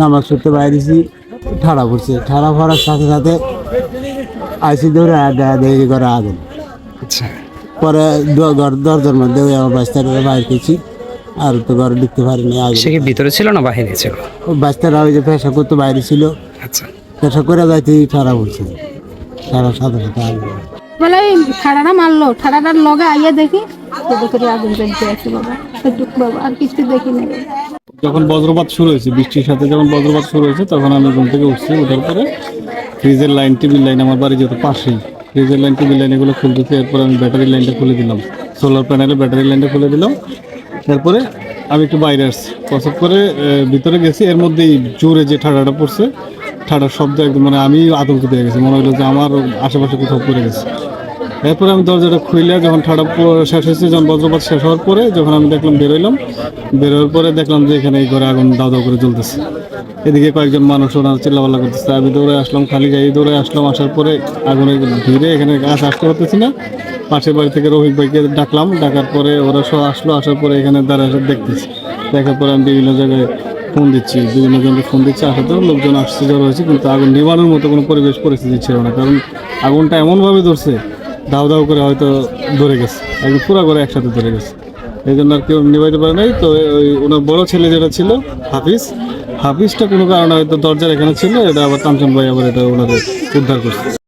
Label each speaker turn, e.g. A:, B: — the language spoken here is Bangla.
A: নামাজ পড়তে বাইরেছি ঠাড়া পড়ছে। ঠাড়া পড়ার সাথে সাথে আইসি ধরে দেয়া দেখি করে আগুন।
B: আচ্ছা।
A: পরে দরজার মধ্যে ওই আমার বাচ্চারা বাইর করছি আর তো ঘরে ঢুকতে পারিনি আগে
B: সে কি ভিতরে ছিল না বাহিরে ছিল?
A: বাচ্চারা ওই যে পেশা করতে বাইরে ছিল।
B: আচ্ছা।
A: পেশা করে যাইতে ঠাড়া পড়ছে। ঠাড়া সাথে সাথে আগুন
C: বলে ঠাড়াটা মারলো ঠাড়াটার লগে আইয়া দেখি করে আগুন জ্বলতে আছে বাবা। বাবা আর কিছু দেখি না
D: যখন বজ্রপাত শুরু হয়েছে বৃষ্টির সাথে যখন বজ্রপাত শুরু হয়েছে তখন আমি ঘুম থেকে উঠছি ওঠার পরে ফ্রিজের লাইন টিভির লাইন আমার বাড়ি যেহেতু পাশেই ফ্রিজের লাইন টিভির লাইন এগুলো খুলতেছে এরপর আমি ব্যাটারি লাইনটা খুলে দিলাম। সোলার প্যানেলে ব্যাটারি লাইনটা খুলে দিলাম। তারপরে আমি একটু বাইরে আসছি। প্রসব করে ভিতরে গেছি। এর মধ্যেই জোরে যে ঠাডাটা পড়ছে ঠাডার শব্দ একদম মানে আমি আতঙ্কিত হয়ে গেছি। মনে হলো যে আমার আশেপাশে কোথাও পড়ে গেছে। এরপরে আমি দরজাটা খুইলে যখন ঠাডা শেষ হয়েছে, যখন বজ্রপাত শেষ হওয়ার পরে যখন আমি দেখলাম বেরোইলাম বেরোর পরে দেখলাম যে এখানে এই ঘরে আগুন দাও দাও করে জ্বলতেছে। এদিকে কয়েকজন মানুষ ওরা চিল্লাপাল্লা করতেছে। আমি দৌড়ে আসলাম, খালি গাড়ি দৌড়ে আসলাম, আসার পরে আগুনের ভিড়ে এখানে গাছ আসতে পারতেছি না। পাশের বাড়ি থেকে রফিক ভাইকে ডাকলাম, ডাকার পরে ওরা সব আসলো, আসার পরে এখানে দাঁড়া দেখতেছি। দেখার পরে আমি বিভিন্ন জায়গায় ফোন দিচ্ছি বিভিন্ন জনকে ফোন দিচ্ছি। আসার পরে লোকজন আসছে জড়ো হয়েছে, কিন্তু আগুন নিবানোর মতো কোনো পরিবেশ, পরিস্থিতি ছিল না। কারণ আগুনটা এমনভাবে ধরছে দাও দাও করে হয়তো ধরে গেছে। একদম পুরো করে একসাথে ধরে গেছে। এই জন্য আর কেউ নিবাইতে পারে নাই। তো ওই ওনার বড় ছেলে যেটা ছিল, হাফিজ, হাফিজটা কোনো কারণে হয়তো দরজার এখানে ছিল, এটা আবার কাঞ্চন ভাই আবার এটা ওনাদের উদ্ধার করছে।